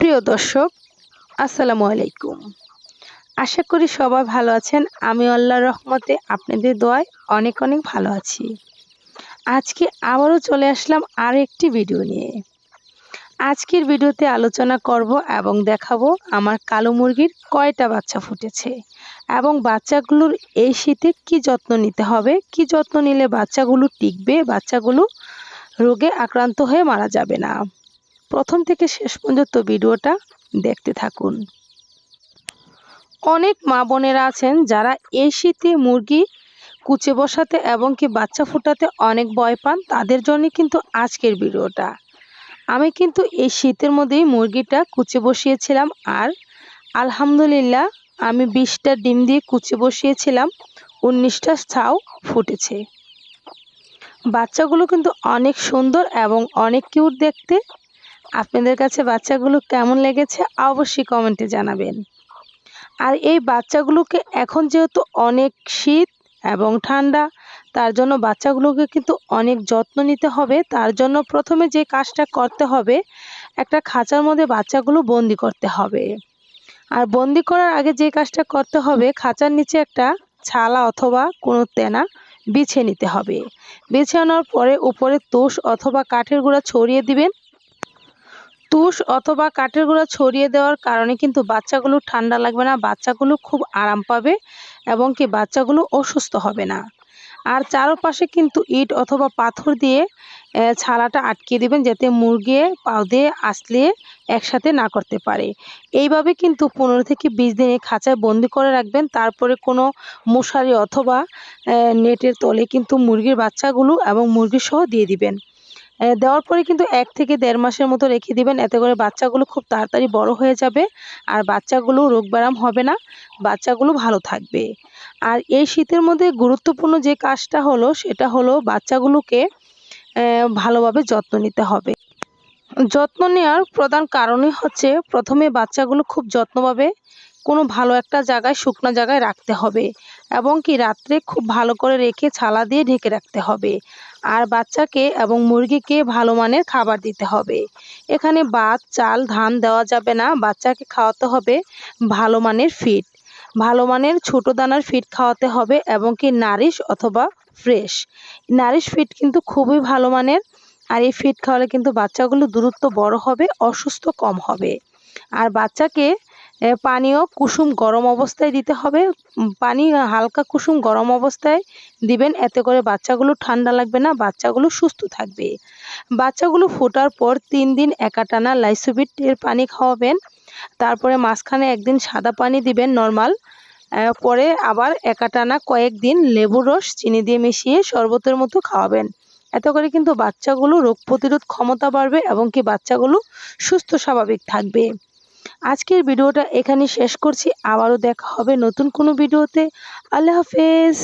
প্রিয় দর্শক, আসসালামু আলাইকুম। আশা করি সবাই ভালো আছেন। আমি আল্লাহর রহমতে আপনাদের দোয়ায় অনেক অনেক ভালো আছি। আজকে আবারও চলে আসলাম আর একটি ভিডিও নিয়ে। আজকের ভিডিওতে আলোচনা করব এবং দেখাবো আমার কালো মুরগির কয়টা বাচ্চা ফুটেছে এবং বাচ্চাগুলোর এই শীতে কি যত্ন নিতে হবে, কি যত্ন নিলে বাচ্চাগুলো টিকবে, বাচ্চাগুলো রোগে আক্রান্ত হয়ে মারা যাবে না। প্রথম থেকে শেষ পর্যন্ত ভিডিওটা দেখতে থাকুন। অনেক মা বোনেরা আছেন যারা এই শীতে মুরগি কুচে বসাতে এবং কি বাচ্চা ফোটাতে অনেক ভয় পান, তাদের জন্য কিন্তু আজকের ভিডিওটা। আমি কিন্তু এই শীতের মধ্যেই মুরগিটা কুচে বসিয়েছিলাম আর আলহামদুলিল্লাহ আমি বিশটা ডিম দিয়ে কুচে বসিয়েছিলাম, উনিশটা ছাও ফুটেছে। বাচ্চাগুলো কিন্তু অনেক সুন্দর এবং অনেক কিউট দেখতে। আপনাদের কাছে বাচ্চাগুলো কেমন লেগেছে অবশ্যই কমেন্টে জানাবেন। আর এই বাচ্চাগুলোকে এখন যেহেতু অনেক শীত এবং ঠান্ডা, তার জন্য বাচ্চাগুলোকে কিন্তু অনেক যত্ন নিতে হবে। তার জন্য প্রথমে যে কাজটা করতে হবে, একটা খাঁচার মধ্যে বাচ্চাগুলো বন্দি করতে হবে। আর বন্দি করার আগে যে কাজটা করতে হবে, খাঁচার নিচে একটা ছালা অথবা কোনো তেনা বিছে নিতে হবে। বিছে আনার পরে উপরে তোষ অথবা কাঠের গুঁড়া ছড়িয়ে দিবেন। তুষ অথবা কাঠের গুঁড়া ছড়িয়ে দেওয়ার কারণে কিন্তু বাচ্চাগুলো ঠান্ডা লাগবে না, বাচ্চাগুলো খুব আরাম পাবে এবং কি বাচ্চাগুলো অসুস্থ হবে না। আর চারপাশে কিন্তু ইট অথবা পাথর দিয়ে ছালাটা আটকে দিবেন যাতে মুরগি পাও দিয়ে আসলে একসাথে না করতে পারে। এইভাবে কিন্তু পনেরো থেকে বিশ দিনে খাঁচায় বন্দি করে রাখবেন। তারপরে কোনো মশারি অথবা নেটের তলে কিন্তু মুরগির বাচ্চাগুলো এবং মুরগি সহ দিয়ে দিবেন। দেওয়ার পরে কিন্তু এক থেকে দেড় মাসের মতো রেখে দিবেন। এতে করে বাচ্চাগুলো খুব তাড়াতাড়ি বড় হয়ে যাবে আর বাচ্চাগুলো রোগ ব্যায়াম হবে না। বাচ্চাগুলো ভালো থাকবে। আর এই শীতের মধ্যে গুরুত্বপূর্ণ যে কাজটা হলো, সেটা হলো বাচ্চাগুলোকে ভালোভাবে যত্ন নিতে হবে। যত্ন নেওয়ার প্রধান কারণই হচ্ছে প্রথমে বাচ্চাগুলো খুব যত্নভাবে কোনো ভালো একটা জায়গায়, শুকনো জায়গায় রাখতে হবে। এবং কি, রাত্রে খুব ভালো করে রেখে ছালা দিয়ে ঢেকে রাখতে হবে। আর বাচ্চাকে এবং মুরগিকে ভালো মানের খাবার দিতে হবে। এখানে ভাত, চাল, ধান দেওয়া যাবে না। বাচ্চাকে খাওয়াতে হবে ভালো মানের ফিড ভালো মানের ছোটো দানার ফিড খাওয়াতে হবে এবং কি নারিশ অথবা ফ্রেশ নারিশ ফিড কিন্তু খুবই ভালো মানের। আর এই ফিড খাওয়ালে কিন্তু বাচ্চাগুলো দূরত্ব বড় হবে, অসুস্থ কম হবে। আর বাচ্চাকে পানীয় কুসুম গরম অবস্থায় দিতে হবে। পানি হালকা কুসুম গরম অবস্থায় দিবেন। এতে করে বাচ্চাগুলো ঠান্ডা লাগবে না, বাচ্চাগুলো সুস্থ থাকবে। বাচ্চাগুলো ফোটার পর তিন দিন একাটানা লাইসোবিটের পানি খাওয়াবেন। তারপরে মাঝখানে একদিন সাদা পানি দিবেন, নর্মাল। পরে আবার একাটানা কয়েকদিন লেবুর রস, চিনি দিয়ে মিশিয়ে শরবতের মতো খাওয়াবেন। এত করে কিন্তু বাচ্চাগুলো রোগ প্রতিরোধ ক্ষমতা বাড়বে এবং কি বাচ্চাগুলো সুস্থ স্বাভাবিক থাকবে। আজকের ভিডিওটা এখানে শেষ করছি। আবারও দেখা হবে নতুন কোনো ভিডিওতে। আল্লাহ হাফেজ।